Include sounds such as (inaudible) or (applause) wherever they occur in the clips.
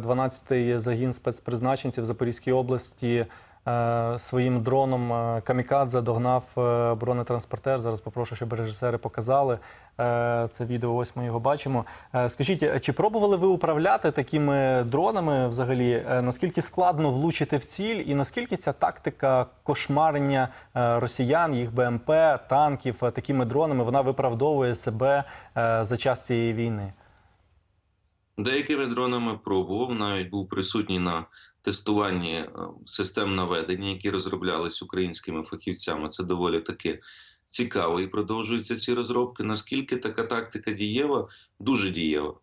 12-й загін спецпризначенців Запорізької області е, своїм дроном е, Камікадзе догнав е, бронетранспортер. Зараз попрошу, щоб режисери показали це відео. Ось ми його бачимо. Скажіть, чи пробували ви управляти такими дронами взагалі? Наскільки складно влучити в ціль, і наскільки ця тактика кошмарення росіян, їх БМП, танків такими дронами вона виправдовує себе за час цієї війни? Деякими дронами пробував, навіть був присутній на тестуванні е, систем наведення, які розроблялись українськими фахівцями. Це доволі таки цікаво і продовжуються ці розробки. Наскільки така тактика дієва, дуже дієва.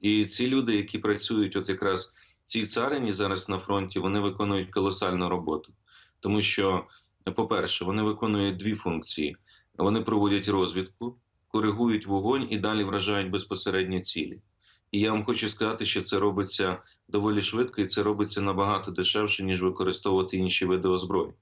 І ці люди, які працюють, от якраз цій царині зараз на фронті, вони виконують колосальну роботу, тому що, по-перше, вони виконують дві функції: вони проводять розвідку, коригують вогонь і далі вражають безпосередньо цілі. І я вам хочу сказати, що це робиться доволі швидко, і це робиться набагато дешевше, ніж використовувати інші види озброєнь.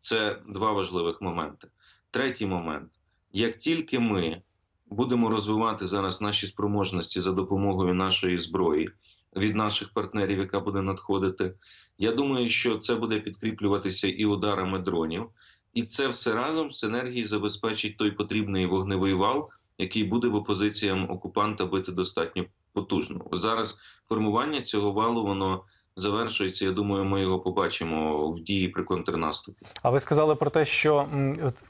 Це два важливих моменти. Третій момент: як тільки ми будемо розвивати зараз наші спроможності за допомогою нашої зброї від наших партнерів, яка буде надходити, я думаю, що це буде підкріплюватися і ударами дронів, і це все разом в синергії забезпечить той потрібний вогневий вал, який буде в опозиціям окупанта бити достатньо потужно. Зараз формування цього валу воно завершується. Я думаю, ми його побачимо в дії при контрнаступі. А ви сказали про те, що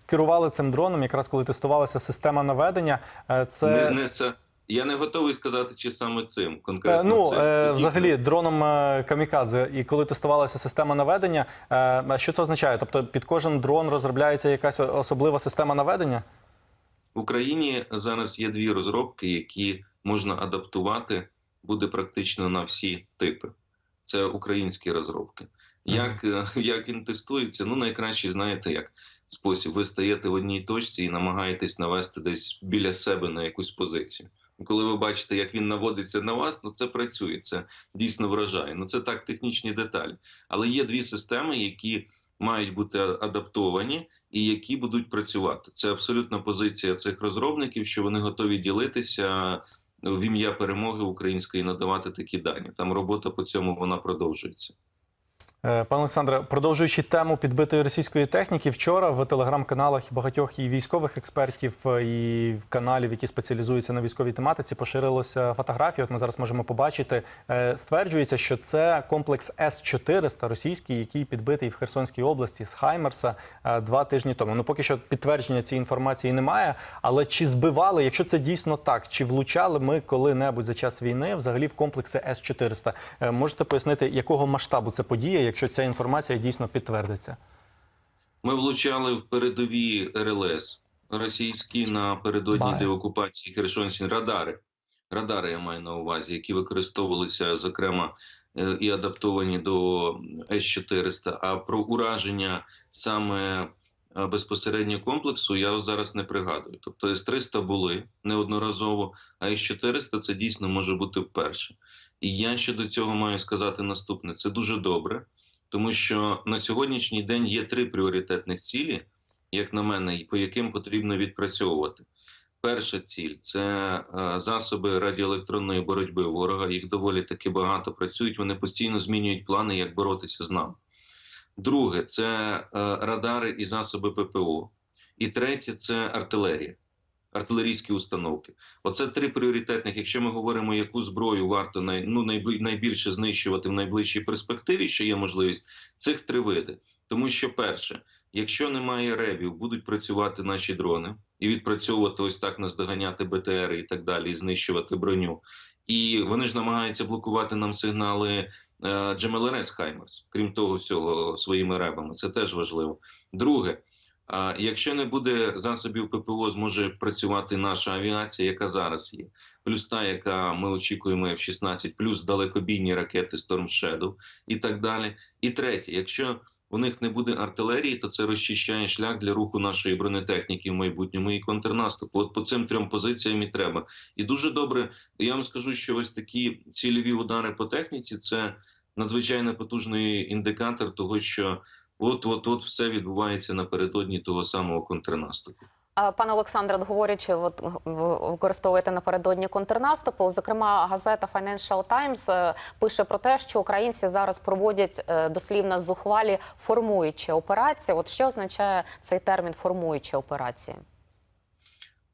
керували цим дроном, якраз коли тестувалася система наведення. Е, Це Не, не це. Я не готовий сказати, чи саме цим конкретно. Е, Ну, цим. е, взагалі, дроном е, Камікадзе, і коли тестувалася система наведення, що це означає? Тобто під кожен дрон розробляється якась особлива система наведення? В Україні зараз є дві розробки, які можна адаптувати буде практично на всі типи. Це українські розробки. Як, е, (laughs) як він тестується? Ну, найкраще знаєте, як спосіб. Ви стаєте в одній точці і намагаєтесь навести десь біля себе на якусь позицію. Коли ви бачите, як він наводиться на вас, ну це працює, це дійсно вражає. Ну це так технічні деталі. Але є дві системи, які мають бути адаптовані і які будуть працювати. Це абсолютна позиція цих розробників, що вони готові ділитися в ім'я перемоги української, надавати такі дані. Там робота по цьому вона продовжується. Е, Пане Олександре, продовжуючи тему підбитої російської техніки, вчора в телеграм-каналах багатьох і військових експертів, е, і каналів, які спеціалізуються на військовій тематиці, поширилося фотографії. От ми зараз можемо побачити. Е, Стверджується, що це комплекс С-400 російський, який підбитий в Херсонській області з Хаймерса два тижні тому. Ну поки що підтвердження цієї інформації немає. Але чи збивали, якщо це дійсно так, чи влучали ми коли-небудь за час війни взагалі в комплекси С-400? Е, Можете пояснити, якого масштабу це подія? Якщо ця інформація дійсно підтвердиться. Ми влучали в передові РЛС російські напередодні Бай. деокупації Херсонщини радари. Радари я маю на увазі, які використовувалися зокрема е, і адаптовані до С-400. А про ураження саме е, безпосередньо комплексу я зараз не пригадую. Тобто С-300 були неодноразово, а С-400 це дійсно може бути вперше. І я щодо цього маю сказати наступне: це дуже добре. Тому що на сьогоднішній день є три пріоритетних цілі, як на мене, по яким потрібно відпрацьовувати. Перша ціль це е, засоби радіоелектронної боротьби ворога. Їх доволі таки багато працюють. Вони постійно змінюють плани, як боротися з нами. Друге це е, радари і засоби ППО. І третє це артилерія, артилерійські установки. Оце три пріоритетних. Якщо ми говоримо, яку зброю варто най, ну, найбільше знищувати в найближчій перспективі, що є можливість, цих три види. Тому що, перше, якщо немає ребів, будуть працювати наші дрони і відпрацьовувати ось так наздоганяти БТР і так далі, і знищувати броню. І вони ж намагаються блокувати нам сигнали е, GMLRS Хаймерс, крім того всього, своїми ребами. Це теж важливо. Друге, якщо не буде засобів ППО, зможе працювати наша авіація, яка зараз є, плюс та, яка ми очікуємо F-16, плюс далекобійні ракети Storm Shadow і так далі. І третє, якщо у них не буде артилерії, то це розчищає шлях для руху нашої бронетехніки в майбутньому і контрнаступу. От по цим трьом позиціям і треба. І дуже добре. Я вам скажу, що ось такі цільові удари по техніці це надзвичайно потужний індикатор того, що от от от все відбувається напередодні того самого контрнаступу. Пане Олександре, говорячи, от ви використовуєте напередодні контрнаступу. Зокрема, газета Financial Times е, пише про те, що українці зараз проводять е, дослівно зухвалі формуючі операції. От що означає цей термін формуючі операції?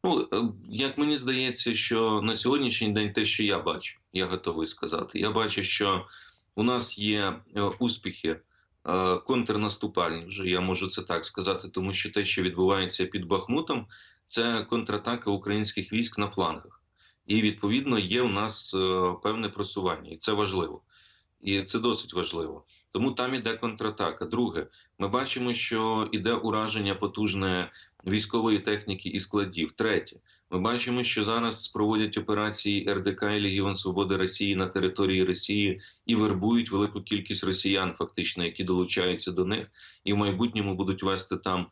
Ну, е, як мені здається, що на сьогоднішній день те, що я бачу, я готовий сказати. Я бачу, що у нас є успіхи контрнаступальні, вже я можу це так сказати, тому що те, що відбувається під Бахмутом, це контратака українських військ на флангах. І відповідно є у нас е, певне просування, і це важливо. І це досить важливо. Тому там іде контратака. Друге, ми бачимо, що іде ураження потужне військової техніки і складів. Третє, ми бачимо, що зараз проводять операції РДК і Легіон Свободи Росії на території Росії і вербують велику кількість росіян, фактично, які долучаються до них, і в майбутньому будуть вести там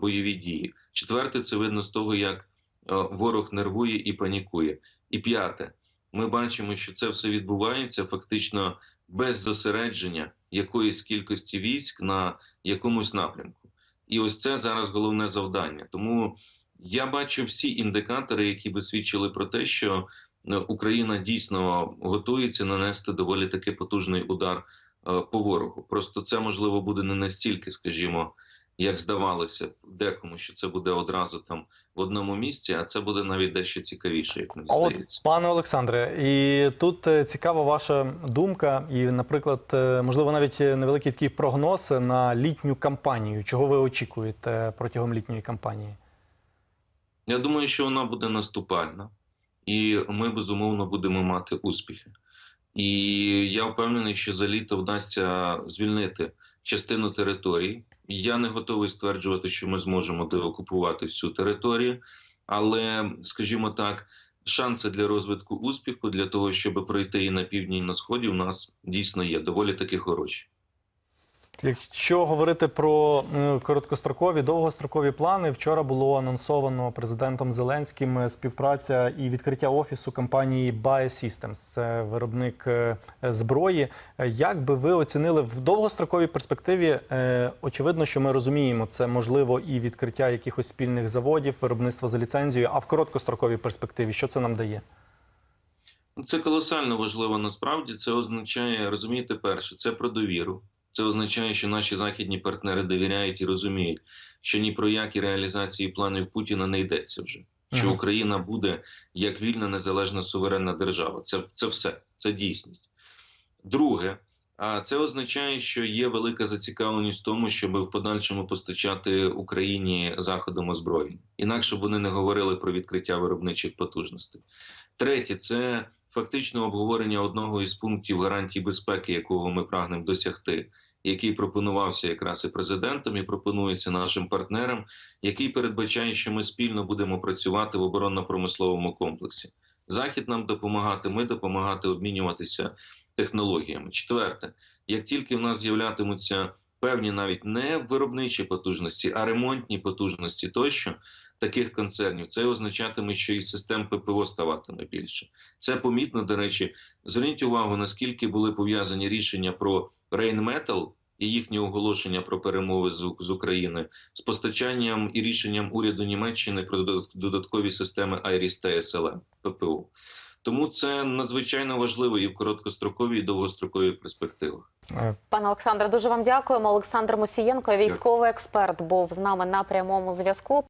бойові дії. Четверте, це видно з того, як ворог нервує і панікує. І п'яте, ми бачимо, що це все відбувається фактично без зосередження якоїсь кількості військ на якомусь напрямку. І ось це зараз головне завдання. Тому я бачу всі індикатори, які би свідчили про те, що е, Україна дійсно готується нанести доволі таки потужний удар е, по ворогу. Просто це можливо буде не настільки, скажімо, як здавалося декому, що це буде одразу там в одному місці, а це буде навіть дещо цікавіше, як мені А от, пане Олександре, і тут е, цікава ваша думка, і, наприклад, можливо, навіть невеликий такий прогноз на літню кампанію. Чого ви очікуєте протягом літньої кампанії? Я думаю, що вона буде наступальна, і ми безумовно будемо мати успіхи. І я впевнений, що за літо вдасться звільнити частину території. Я не готовий стверджувати, що ми зможемо деокупувати всю територію, але, скажімо так, шанси для розвитку успіху для того, щоб пройти і на півдні, і на сході, у нас дійсно є доволі таки хороші. Якщо говорити про е, короткострокові, довгострокові плани, вчора було анонсовано президентом Зеленським е, співпраця і відкриття офісу компанії BioSystems. Це виробник е, зброї. Як би ви оцінили в довгостроковій перспективі? Очевидно, що ми розуміємо, це можливо і відкриття якихось спільних заводів, виробництва за ліцензією. А в короткостроковій перспективі що це нам дає? Це колосально важливо насправді. Це означає, розумієте, перше, це про довіру. Це означає, що наші західні партнери довіряють і розуміють, що ні про які реалізації планів Путіна не йдеться вже. Що Ага. Україна буде як вільна, незалежна суверенна держава. Це, це все, це дійсність. Друге, а це означає, що є велика зацікавленість в тому, щоб в подальшому постачати Україні заходом озброєння. Інакше б вони не говорили про відкриття виробничих потужностей. Третє, це фактично обговорення одного із пунктів гарантій безпеки, якого ми прагнемо досягти, який пропонувався якраз і президентом, і пропонується нашим партнерам, який передбачає, що ми спільно будемо працювати в оборонно-промисловому комплексі. Захід нам допомагати, ми допомагати обмінюватися технологіями. Четверте, як тільки в нас з'являтимуться певні навіть не виробничі потужності, а ремонтні потужності тощо таких концернів, це означатиме, що і систем ППО ставатиме більше. Це помітно, до речі. Зверніть увагу, наскільки були пов'язані рішення про Рейнметал і їхнє оголошення про перемови з, з України з постачанням і рішенням уряду Німеччини про додат- додаткові системи IRIS та SLM ППО. Тому це надзвичайно важливо і в короткостроковій, і довгостроковій перспективах. Е, Пане Олександре, дуже вам дякуємо. Олександр Мосієнко, військовий експерт, був з нами на прямому зв'язку.